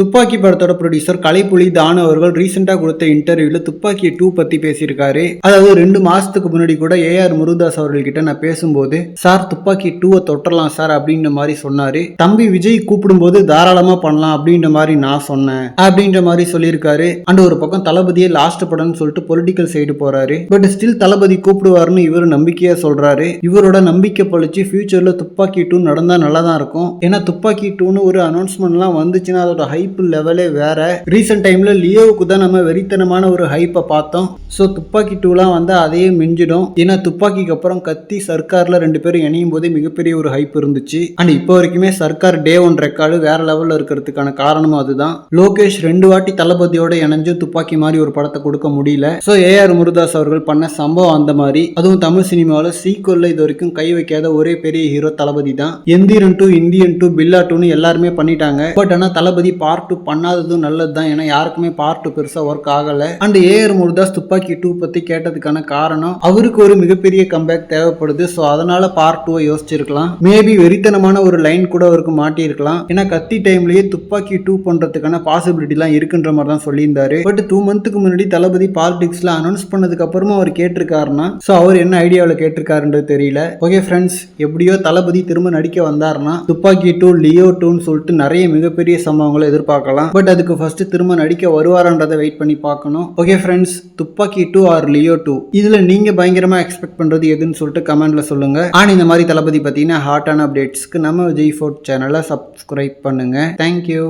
துப்பாக்கி படத்தோட ப்ரொடியூசர் கலைப்புலி தானு அவர்கள் ரீசெண்டாக கொடுத்த இன்டர்வியூவில் துப்பாக்கி டூ பற்றி பேசியிருக்காரு. அதாவது ரெண்டு மாசத்துக்கு முன்னாடி கூட ஏஆர் முருகதாஸ் அவர்கள்கிட்ட நான் பேசும்போது சார் துப்பாக்கி டூவை தொட்டலாம் சார் அப்படின்ற மாதிரி சொன்னாரு. தம்பி விஜய் கூப்பிடும்போது தாராளமாக பண்ணலாம் அப்படின்ற மாதிரி நான் சொன்னேன். அப்படின்ற மாதிரி சொல்லியிருக்காரு. அண்ட் ஒரு பக்கம் தளபதியே லாஸ்ட் படம்னு சொல்லிட்டு பொலிட்டிக்கல் சைடு போறாரு. பட் ஸ்டில் தளபதி கூப்பிடுவாருன்னு இவர் நம்பிக்கையாக சொல்றாரு. இவரோட நம்பிக்கை பழிச்சு ஃபியூச்சரில் துப்பாக்கி டூ நடந்தால் நல்லா தான் இருக்கும். ஏன்னா துப்பாக்கி டூன்னு ஒரு அனௌன்ஸ்மெண்ட்லாம் வந்துச்சுன்னா அதோட ஹை ஹைப் லெவலே வேற. ரீசெண்ட் டைம்ல லியோவுக்கு தான் நம்ம வெறித்தனமான ஒரு ஹைப்பை பார்த்தோம். ஸோ துப்பாக்கி டூலாம் வந்து அதையே மிஞ்சிடும். ஏன்னா துப்பாக்கிக்கு அப்புறம் கத்தி சர்க்கார்ல ரெண்டு பேரும் இணையும் போதே மிகப்பெரிய ஒரு ஹைப் இருந்துச்சு. அண்ட் இப்போ வரைக்குமே சர்க்கார் டே ஒன் ரெக்கார்டு வேற லெவல்ல இருக்கிறதுக்கான காரணமும் அதுதான். லோகேஷ் ரெண்டு வாட்டி தளபதியோட இணைஞ்சு துப்பாக்கி மாதிரி ஒரு படத்தை கொடுக்க முடியல. ஸோ ஏஆர் முருதாஸ் அவர்கள் பண்ண சம்பவம் அந்த மாதிரி. அதுவும் தமிழ் சினிமாவில் சீக்குவல்ல இது வரைக்கும் கை வைக்காத ஒரே பெரிய ஹீரோ தளபதி தான். Enthiran two Indian two Billa டூன்னு எல்லாருமே பண்ணிட்டாங்க. பட் ஆனால் தளபதி பார்ட் டூ பண்ணாததும் நல்லது தான் ஏன்னா யாருக்குமே பார்ட் டூ பெருசாக ஒர்க் ஆகலை. And AR Murugadoss Thuppakki two பற்றி கேட்டதுக்கான காரணம் அவருக்கு ஒரு மிகப்பெரிய கம்பேக் தேவைப்படுது. ஸோ அதனால பார்ட் டூவை யோசிச்சிருக்கலாம். மேபி வெறித்தனமான ஒரு லைன் கூட அவருக்கு மாட்டியிருக்கலாம். ஏன்னா கத்தி டைம்லயே துப்பாக்கி டூ பண்றதுக்கான பாசிபிலிட்டிலாம் இருக்குன்ற மாதிரி தான் சொல்லியிருந்தாரு பட் டூ மந்த்துக்கு முன்னாடி தளபதி பாலிடிக்ஸ்ல அனௌன்ஸ் பண்ணதுக்கு அப்புறமா அவர் கேட்டிருக்காருன்னா ஸோ அவர் என்ன ஐடியாவில் கேட்டிருக்காருன்றது தெரியல. ஓகே ஃப்ரெண்ட்ஸ் எப்படியோ தளபதி திரும்ப நடிக்க வந்தாருன்னா துப்பாக்கி டூ லியோ டூன்னு சொல்லிட்டு நிறைய மிகப்பெரிய சம்பவங்களை எதிர்பார்க்கலாம். பட் அதுக்கு ஃபர்ஸ்ட் திரும்ப நடிக்க வருவாரான்றதை வெயிட் பண்ணி பார்க்கணும். Okay friends Thuppakki two or Leo two இதுல நீங்க பயங்கரமா எக்ஸ்பெக்ட் பண்றது எதுன்னு சொல்லிட்டு கமெண்ட்ல சொல்லுங்க. ஆனா இந்த மாதிரி தளபதி பார்த்தீங்கன்னா ஹாட்டான அப்டேட்ஸ்க்கு நம்ம விஜய் ஃபோர்ட் சேனலை சப்ஸ்கிரைப் பண்ணுங்க. Thank you